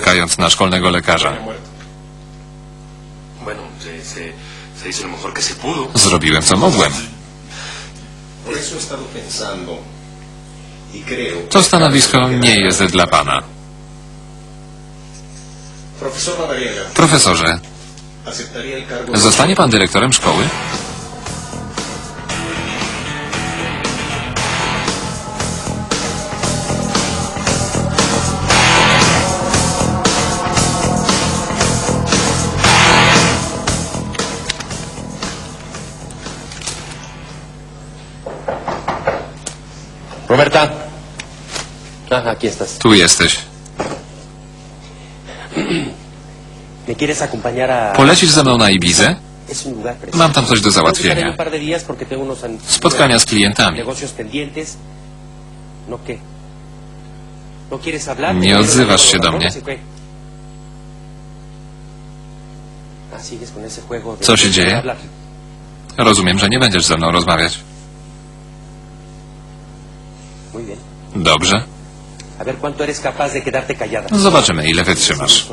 czekając na szkolnego lekarza. Zrobiłem co mogłem. Y. To stanowisko nie jest dla pana. Profesorze, zostanie pan dyrektorem szkoły? Roberta. Ah, aquí estás. Tu jesteś. ¿Me quieres acompañar a...? Polecisz ze mną na Ibizę? Mam tam coś do załatwienia. Spotkania z klientami. ¿No? ¿No? Nie odzywasz się do mnie. Ah, Co się dzieje? Rozumiem, że nie będziesz ze mną rozmawiać. Callada. Zobaczymy, ile wytrzymasz.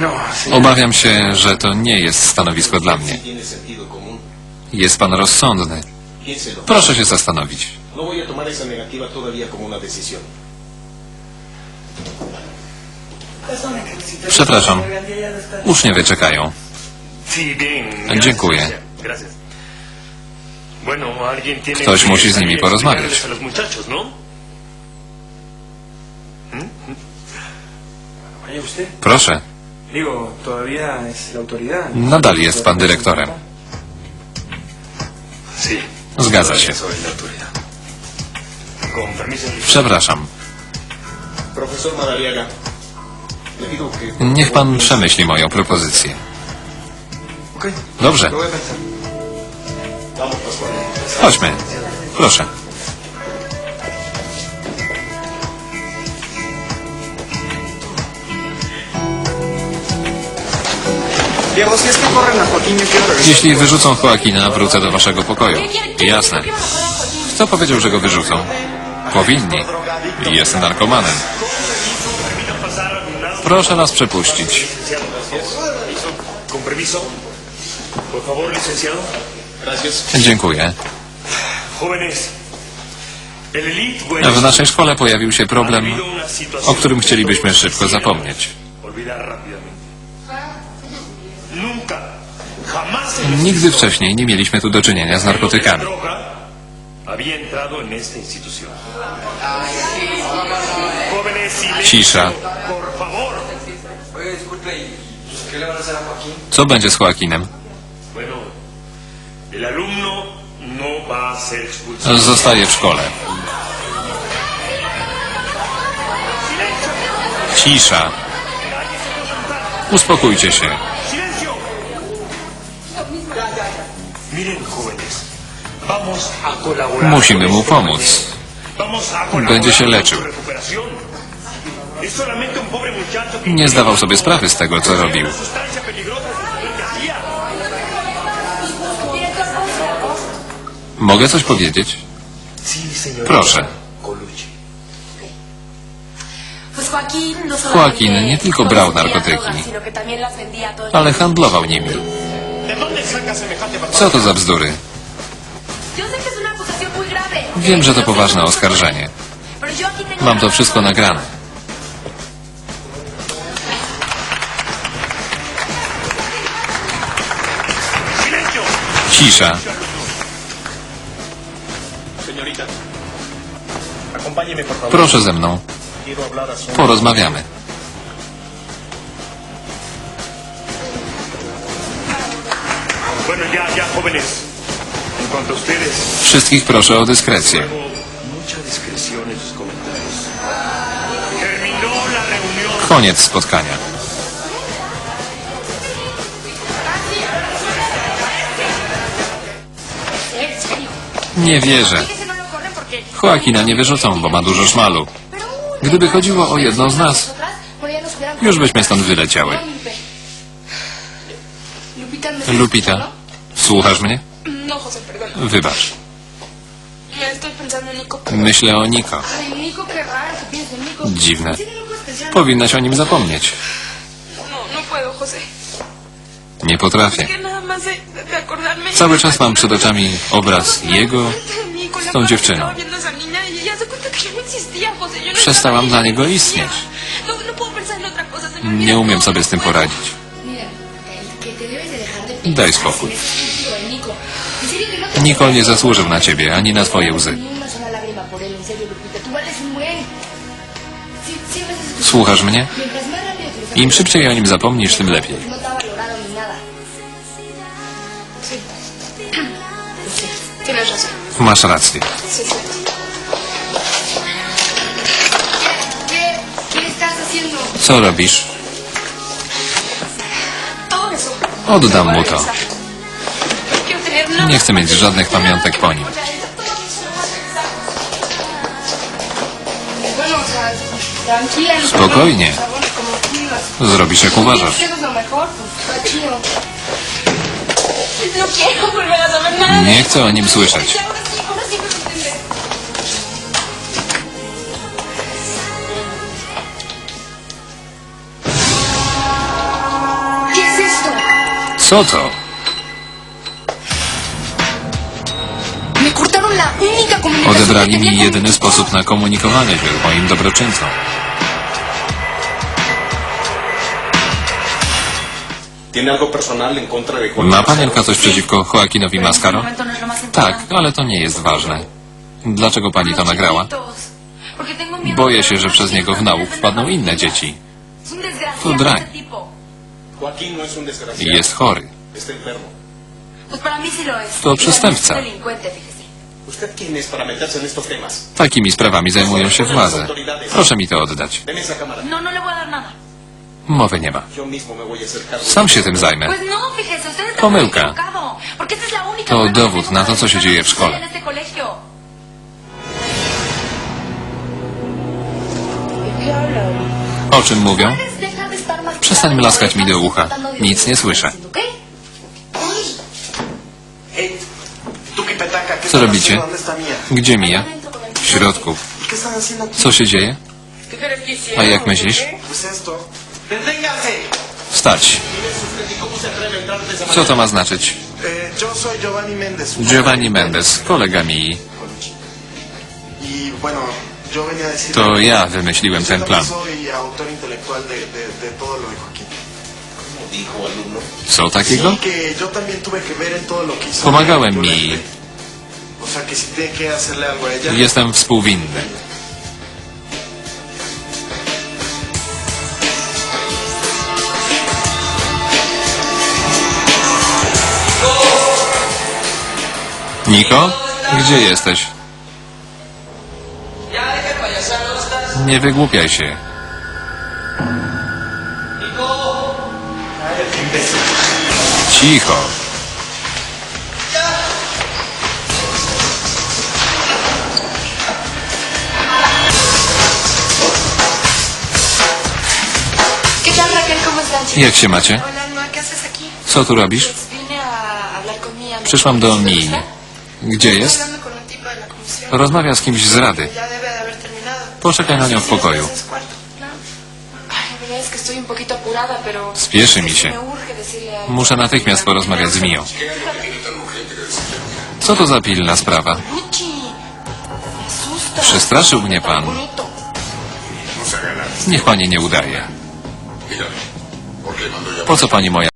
No. Obawiam się, że to nie jest stanowisko dla mnie. Jest pan rozsądny. Proszę się zastanowić. No voy a tomar esa negativa todavía como una decisión. Przepraszam. Uczniowie czekają. Dziękuję. Ktoś musi z nimi porozmawiać. Proszę. Nadal jest pan dyrektorem. Zgadza się. Przepraszam. Niech pan przemyśli moją propozycję. Dobrze. Chodźmy. Proszę. Jeśli wyrzucą Joaquina, wrócę do waszego pokoju. Jasne. Kto powiedział, że go wyrzucą? Powinni. Jest narkomanem. Proszę nas przepuścić. Dziękuję. W naszej szkole pojawił się problem, o którym chcielibyśmy szybko zapomnieć. Nigdy wcześniej nie mieliśmy tu do czynienia z narkotykami. Había entrado en esta institución. Jóvenes, silencio, Cisza. por favor. ¿y qué le van a hacer a Joaquín? Co będzie z Joaquinem? No. Zostaje w szkole. Cisza. Uspokójcie się. Miren, jóvenes. Musimy mu pomóc. Będzie się leczył. Nie zdawał sobie sprawy z tego, co robił. Mogę coś powiedzieć? Proszę. Solamente nie tylko brał narkotyki, ale handlował nimi. Co to za bzdury? Wiem, że to poważne oskarżenie. Mam to wszystko nagrane. Cisza. Proszę ze mną. Porozmawiamy. Jóvenes. Wszystkich proszę o dyskrecję. Koniec spotkania. Nie wierzę. No. Joaquina nie wyrzucą, bo ma dużo szmalu. Gdyby chodziło o jedną z nas, już byśmy stąd wyleciały. No, Lupita, ¿me estás Lupita, escuchando? słuchasz mnie? No, José, perdón. Wybacz. Nico. Myślę o Niko. Dziwne. ¿En serio no Powinnaś o nim zapomnieć. No, no. Nie potrafię. Cały czas mam przed oczami obraz jego z tą dziewczyną. y no no Przestałam dla niego no istnieć. No, no Nie umiem sobie no z tym poradzić. Daj spokój. Nicole nie zasłużył na ciebie, ani na twoje łzy. Słuchasz mnie? Im szybciej o nim zapomnisz, tym lepiej. Masz rację. Co robisz? Oddam mu to. Nie chcę mieć żadnych pamiątek po nim. Spokojnie. Zrobisz jak uważasz. Nie chcę o nim słyszeć. Ya, Ahora Odebrali mi jedyny sposób na komunikowanie się z moim dobroczyńcą. ¿Tiene algo personal en contra de Juan Ma panienka coś przeciwko Joaquinowi Mascaro? no Tak, ale to nie jest ważne. Dlaczego pani to nagrała? Boję się, że przez niego w nauk wpadną inne dzieci. To drań. no. Jest chory. To przestępca. Takimi sprawami zajmują się władze. Proszę mi to oddać. No, no le voy a dar nada. Mowy nie ma. Sam się tym zajmę. No, Pomyłka. To dowód na to, co się dzieje w szkole. O czym mówią? ¿Puedes dejar de estar más Przestań mlaskać mi do ucha. Nic nie słyszę. Co robicie? Gdzie Mija? W środku. Co się dzieje? A jak myślisz? Wstać. Co to ma znaczyć? Giovanni. Mendes, kolega Mii. To ja wymyśliłem ten plan. Co takiego? Pomagałem mi. Jestem współwinny. Niko? Gdzie jesteś? Nie wygłupiaj się. Cicho. Jak się macie? Co tu robisz? Przyszłam do Mii. Gdzie jest? Rozmawia z kimś z rady. Poczekaj na nią w pokoju. Spieszy mi się. Muszę natychmiast porozmawiać z Miją. Co to za pilna sprawa? Przestraszył mnie pan. Niech pani nie udaje. Po co pani moja